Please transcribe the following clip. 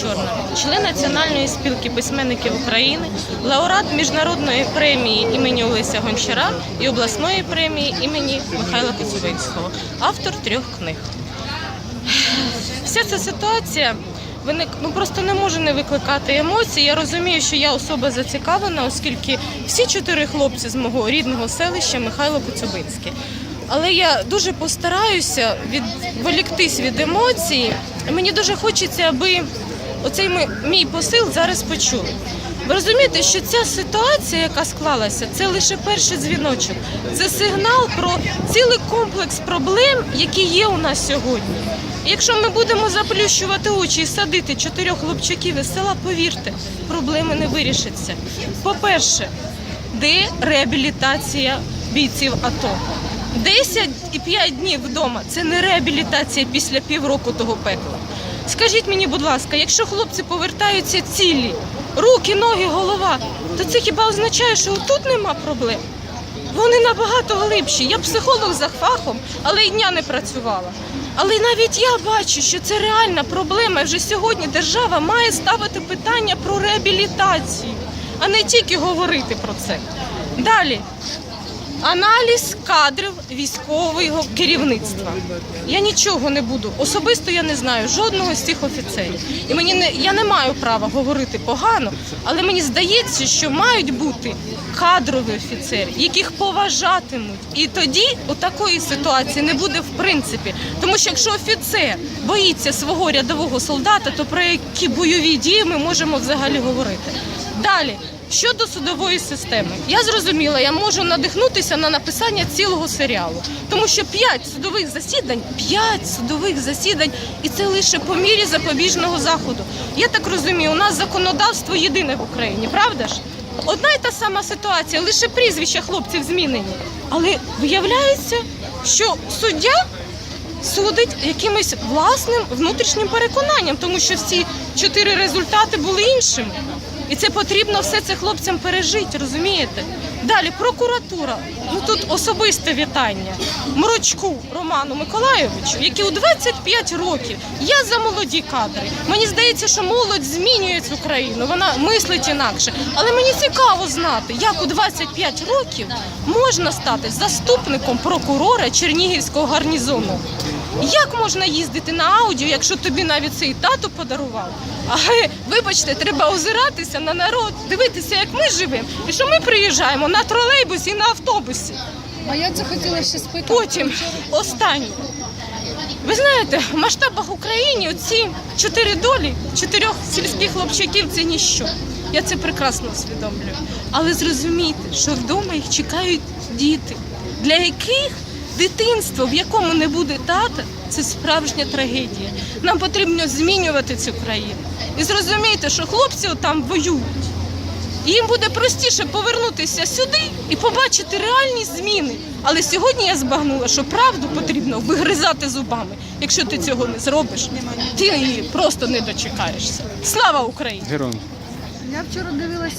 Чорна, член Національної спілки письменників України, лауреат міжнародної премії імені Олеся Гончара і обласної премії імені Михайла Коцюбинського, автор трьох книг. Вся ця ситуація виник, ну просто не може не викликати емоцій. Я розумію, що я особа зацікавлена, оскільки всі чотири хлопці з мого рідного селища Михайло Коцюбинське. Але я дуже постараюся відволіктись від емоцій. Мені дуже хочеться, аби оцей ми- мій посил зараз почули. Ви розумієте, що ця ситуація, яка склалася, це лише перший дзвіночок. Це сигнал про цілий комплекс проблем, які є у нас сьогодні. Якщо ми будемо заплющувати очі і садити чотирьох хлопчаків із села, повірте, проблеми не вирішаться. По-перше, де реабілітація бійців АТО? 10 і 5 днів вдома це не реабілітація після півроку того пекла. Скажіть мені, будь ласка, якщо хлопці повертаються цілі, руки, ноги, голова, то це хіба означає, що тут нема проблем? Вони набагато глибші. Я психолог за фахом, але й дня не працювала. Але навіть я бачу, що це реальна проблема. І Вже сьогодні держава має ставити питання про реабілітацію, а не тільки говорити про це. Далі. Аналіз кадрів військового керівництва. Я нічого не буду. Особисто я не знаю жодного з цих офіцерів. І мені не я не маю права говорити погано, але мені здається, що мають бути кадрові офіцери, яких поважатимуть. І тоді у такої ситуації не буде в принципі. Тому що якщо офіцер боїться свого рядового солдата, то про які бойові дії ми можемо взагалі говорити. Далі. Щодо судової системи, я зрозуміла, я можу надихнутися на написання цілого серіалу, тому що п'ять судових засідань, п'ять судових засідань, і це лише по мірі запобіжного заходу. Я так розумію, у нас законодавство єдине в Україні, правда ж? Одна й та сама ситуація, лише прізвища хлопців змінені. Але виявляється, що суддя судить якимось власним внутрішнім переконанням, тому що всі чотири результати були іншими. І це потрібно все це хлопцям пережити, розумієте? Далі прокуратура. Ну тут особисте вітання Мрочку Роману Миколайовичу, який у 25 років. Я за молоді кадри. Мені здається, що молодь змінює цю країну. Вона мислить інакше. Але мені цікаво знати, як у 25 років можна стати заступником прокурора Чернігівського гарнізону. Як можна їздити на аудіо, якщо тобі навіть цей тато подарував? Але вибачте, треба озиратися на народ, дивитися, як ми живемо, і що ми приїжджаємо на тролейбусі і на автобусі. А я це хотіла ще спитати. Потім останнє. Ви знаєте, в масштабах України оці чотири долі чотирьох сільських хлопчаків це ніщо. Я це прекрасно усвідомлюю. Але зрозумійте, що вдома їх чекають діти, для яких дитинство, в якому не буде тата, це справжня трагедія. Нам потрібно змінювати цю країну. І зрозумійте, що хлопці там воюють. І Їм буде простіше повернутися сюди і побачити реальні зміни. Але сьогодні я збагнула, що правду потрібно вигризати зубами. Якщо ти цього не зробиш, ти її просто не дочекаєшся. Слава Україні! Героям. Я вчора дивилася